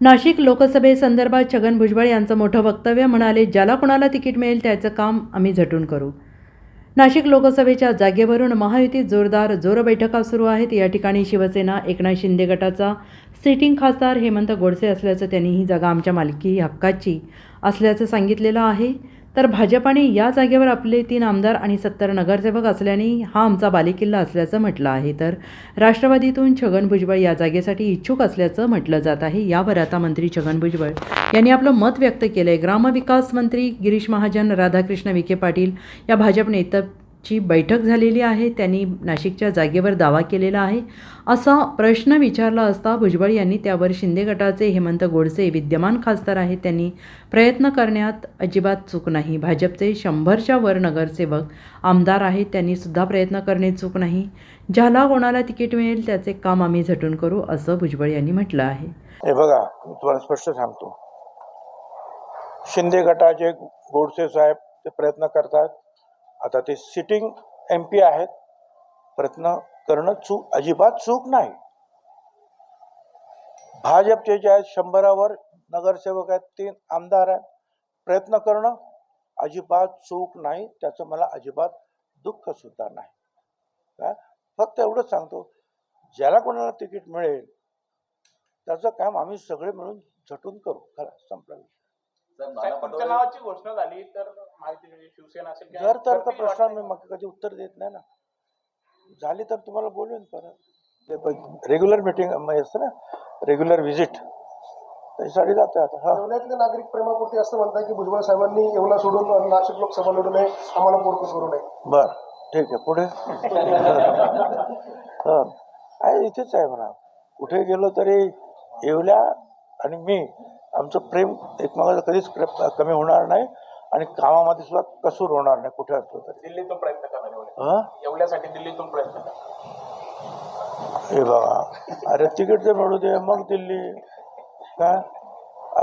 नाशिक लोकसभेसंदर्भात छगन भुजबळ यांचं मोठं वक्तव्य म्हणाले ज्याला कोणाला तिकीट मिळेल त्याचं काम आम्ही झटून करू. नाशिक लोकसभेच्या जागेवरून महायुतीत जोरदार जोर बैठका सुरू आहेत. या ठिकाणी शिवसेना एकनाथ शिंदे गटाचा सिटिंग खासदार हेमंत गोडसे असल्याचं त्यांनी ही जागा आमच्या मालकी हक्काची असल्याचं सांगितलेलं आहे. तर भाजपाने या जागेवर आपले तीन आमदार आणि सत्तर नगरसेवक असल्याने हा आमचा बालेकिल्ला असल्याचं म्हटलं आहे. तर राष्ट्रवादीतून छगन भुजबळ या जागेसाठी इच्छुक असल्याचं म्हटलं जात आहे. यावर आता मंत्री छगन भुजबळ यांनी आपलं मत व्यक्त केलं आहे ग्रामविकास मंत्री गिरीश महाजन राधाकृष्ण विखे पाटील या भाजप ची बैठक झालेली आहे त्यांनी नाशिकच्या जागेवर दावा केलेला आहे. असा प्रश्न विचारला असता भुजबळ यांनी त्यावर शिंदे गटाचे हेमंत गोडसे विद्यमान खासदार आहेत त्यांनी प्रयत्न करण्यात अजिबात चूक नाही. भाजपचे शंभरच्या वर नगरसेवक आमदार आहेत त्यांनी सुद्धा प्रयत्न करणे चूक नाही. ज्याला कोणाला तिकीट मिळेल त्याचे काम आम्ही झटून करू असं भुजबळ यांनी म्हटलं आहे. हे बघा तुम्हाला स्पष्ट सांगतो. शिंदे गटाचे गोडसे साहेब ते प्रयत्न करतात. आता ते सिटिंग एम पी आहेत. प्रयत्न करणं चूक अजिबात चूक नाही. भाजपचे जे आहेत शंभरावर नगरसेवक आहेत तीन आमदार आहेत. प्रयत्न करणं अजिबात चूक नाही त्याचं मला अजिबात दुःख सुद्धा नाही. काय फक्त एवढंच सांगतो ज्याला कोणाला तिकीट मिळेल त्याचं काम आम्ही सगळे मिळून झटून करू. खरं संपला विषय. घोषणा झाली तर शिवसेना असेल किंवा जर तर. मी मग कधी उत्तर देत नाही ना. झाली तर तुम्हाला बोलवेन परत. रेग्युलर मिटिंग असतं ना रेग्युलर व्हिजिट त्याच्यासाठी जातोय आता हा. येवल्यातले नागरिक प्रेमापोटी असं म्हणतात की भुजबळ साहेबांनी येवला सोडून नाशिक लोकसभा लढू नये आम्हाला पोरकं करू नये. बर ठीक आहे पुढे? हा. आहे इथेच आहे म्हणा. कुठे गेलो तरी येवल्या आणि मी. आमचं प्रेम एकमेकाचं कधीच कमी होणार नाही. आणि कामामध्ये सुद्धा कसूर होणार नाही कुठे असलो तरी. दिल्लीतून प्रयत्न करणार एवढे. एवढ्यासाठी दिल्लीतून प्रयत्न करा हे बघा. अरे तिकीट तर मिळू दे मग दिल्ली. काय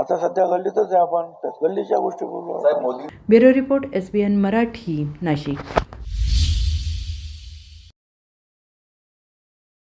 आता सध्या गल्लीतच आहे आपण. गल्लीच्या गोष्टी बोलू bureau report S B N Marathi Nashik.